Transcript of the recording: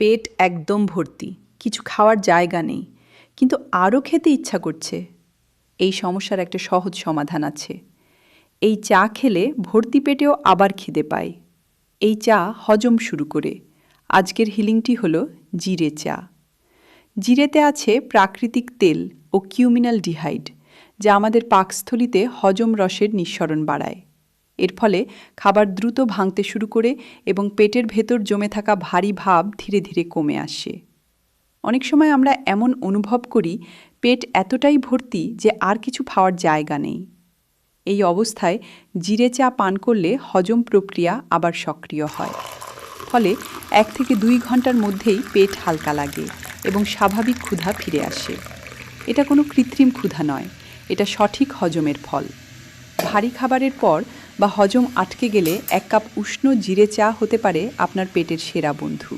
পেট একদম ভর্তি, কিছু খাওয়ার জায়গা নেই। কিন্তু আরও খেতে ইচ্ছা করছে। এই সমস্যার একটা সহজ সমাধান আছে। এই চা খেলে ভর্তি পেটেও আবার খিদে পায়। এই চা হজম শুরু করে। আজকের হিলিংটি হল জিরে চা। জিরেতে আছে প্রাকৃতিক তেল ও কিউমিনাল ডিহাইড, যা আমাদের পাকস্থলিতে হজম রসের নিঃসরণ বাড়ায়। এর ফলে খাবার দ্রুত ভাঙতে শুরু করে এবং পেটের ভেতর জমে থাকা ভারী ভাব ধীরে ধীরে কমে আসে। অনেক সময় আমরা এমন অনুভব করি, পেট এতটাই ভর্তি যে আর কিছু খাওয়ার জায়গা নেই। এই অবস্থায় জিরে চা পান করলে হজম প্রক্রিয়া আবার সক্রিয় হয়। ফলে এক থেকে দুই ঘণ্টার মধ্যেই পেট হালকা লাগে এবং স্বাভাবিক ক্ষুধা ফিরে আসে। এটা কোনো কৃত্রিম ক্ষুধা নয়, এটা সঠিক হজমের ফল। ভারী খাবারের পর বা হজম আটকে গেলে এক কাপ উষ্ণ জিরে চা হতে পারে আপনার পেটের সেরা বন্ধু।